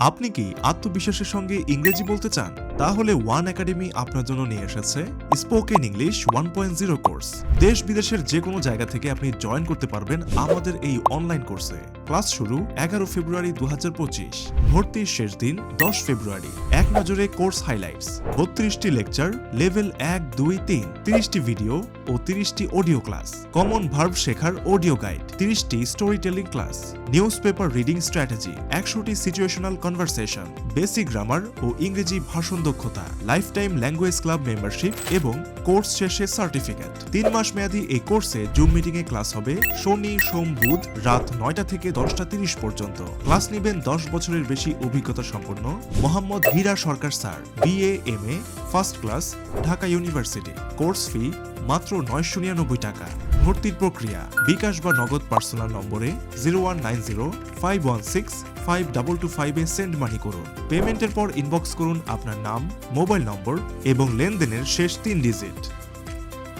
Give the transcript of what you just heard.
আপনি কি আত্মবিশ্বাসের সঙ্গে ইংরেজি বলতে চান? তাহলে ওয়ান একাডেমি আপনার জন্য নিয়ে এসেছে spoken English one point zero course দেশ বিদেশের যে কোনো জায়গা থেকে আপনি জয়েন করতে পারবেন আমাদের এই অনলাইন কোর্সে ক্লাস শুরু এগারো ফেব্রুয়ারি দু ভর্তির শেষ দিন দশ ফেব্রুয়ারি। এক নজরে কোর্স হাইলাইটস বত্রিশটি লেকচার লেভেল এক, দুই, তিন। তিরিশটি ভিডিও ও তিরিশটি অডিও ক্লাস কমন ভার্ব শেখার অডিও গাইড তিরিশটি story telling class news paper reading strategy একশোটি সিচুয়েশনাল কনভারসেশন বেসিক গ্রামার ও ইংরেজি ভাষণ দক্ষতা life time language club membership এবং কোর্স শেষে সার্টিফিকেট তিন মাস মেয়াদী এই কোর্সে জুম মিটিং এ ক্লাস হবে শনি, সোম, বুধ রাত নয়টা থেকে দশটা তিরিশ পর্যন্ত। ক্লাস নেবেন দশ বছরের বেশি অভিজ্ঞতা সম্পন্ন Mohammad Hira Sarkar sir BA M A first class Dhaka university course fee মাত্র নয়শো নিরানব্বই টাকা। ভর্তির প্রক্রিয়া, বিকাশ বা নগদ পার্সোনাল নম্বরে zero one nine zero five one six five double two ফাইভে সেন্ড মানি করুন। পেমেন্টের পর ইনবক্স করুন আপনার নাম মোবাইল নম্বর এবং লেনদেনের শেষ তিন ডিজিট